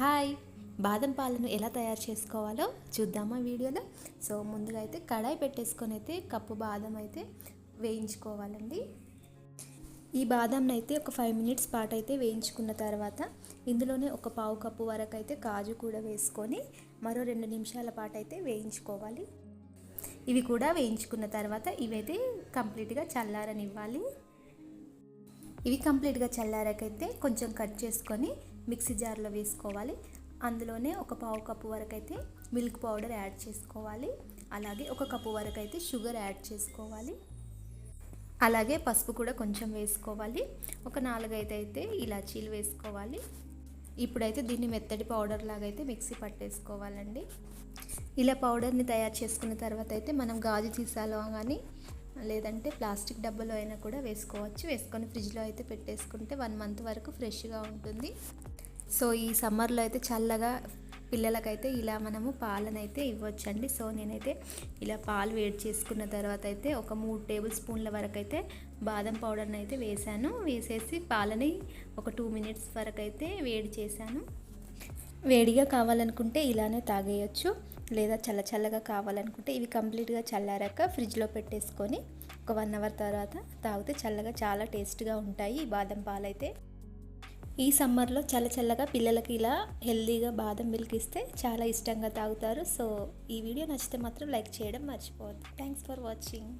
Hi. బాదం పాలను ఎలా తయారు చేసుకోవాలో చూద్దామా వీడియోలో. సో ముందుగా అయితే కడాయి పెట్టేసుకొని అయితే కప్పు బాదం అయితే వేయించుకోవాలండి. ఈ బాదంని అయితే ఒక ఫైవ్ మినిట్స్ పాటు అయితే వేయించుకున్న తర్వాత ఇందులోనే ఒక పావు కప్పు వరకు అయితే కాజు కూడా వేసుకొని మరో రెండు నిమిషాల పాటు అయితే వేయించుకోవాలి. ఇవి కూడా వేయించుకున్న తర్వాత ఇవైతే కంప్లీట్గా చల్లారనివ్వాలి. ఇవి కంప్లీట్గా చల్లారకైతే కొంచెం కట్ చేసుకొని మిక్సీ జార్లో వేసుకోవాలి. అందులోనే ఒక పావు కప్పు వరకు అయితే మిల్క్ పౌడర్ యాడ్ చేసుకోవాలి. అలాగే ఒక కప్పు వరకు అయితే షుగర్ యాడ్ చేసుకోవాలి. అలాగే పసుపు కూడా కొంచెం వేసుకోవాలి. ఒక నాలుగైదు అయితే ఇలాచీలు వేసుకోవాలి. ఇప్పుడైతే దీన్ని మెత్తటి పౌడర్ లాగా అయితే మిక్సీ పట్టేసుకోవాలండి. ఇలా పౌడర్ని తయారు చేసుకున్న తర్వాత అయితే మనం గాజు సీసాలో కానీ లేదంటే ప్లాస్టిక్ డబ్బాలో అయినా కూడా వేసుకోవచ్చు. వేసుకొని ఫ్రిడ్జ్లో అయితే పెట్టేసుకుంటే వన్ మంత్ వరకు ఫ్రెష్గా ఉంటుంది. సో ఈ సమ్మర్లో అయితే చల్లగా పిల్లలకైతే ఇలా మనము పాలనైతే ఇవ్వచ్చండి. సో నేనైతే ఇలా పాలు వేడి చేసుకున్న తర్వాత అయితే ఒక మూడు టేబుల్ స్పూన్ల వరకు అయితే బాదం పౌడర్ని అయితే వేసాను. వేసేసి పాలని ఒక టూ మినిట్స్ వరకు అయితే వేడి చేశాను. వేడిగా కావాలనుకుంటే ఇలానే తాగేయచ్చు. లేదా చల్ల చల్లగా కావాలనుకుంటే ఇవి కంప్లీట్గా చల్లారాక ఫ్రిడ్జ్లో పెట్టేసుకొని ఒక వన్ అవర్ తర్వాత తాగితే చల్లగా చాలా టేస్ట్గా ఉంటాయి ఈ బాదం పాలైతే. ఈ సమ్మర్లో చల్ల చల్లగా పిల్లలకి ఇలా హెల్తీగా బాదం మిల్క్ ఇస్తే చాలా ఇష్టంగా తాగుతారు. సో ఈ వీడియో నచ్చితే మాత్రం లైక్ చేయడం మర్చిపోవద్దు. Thanks for watching.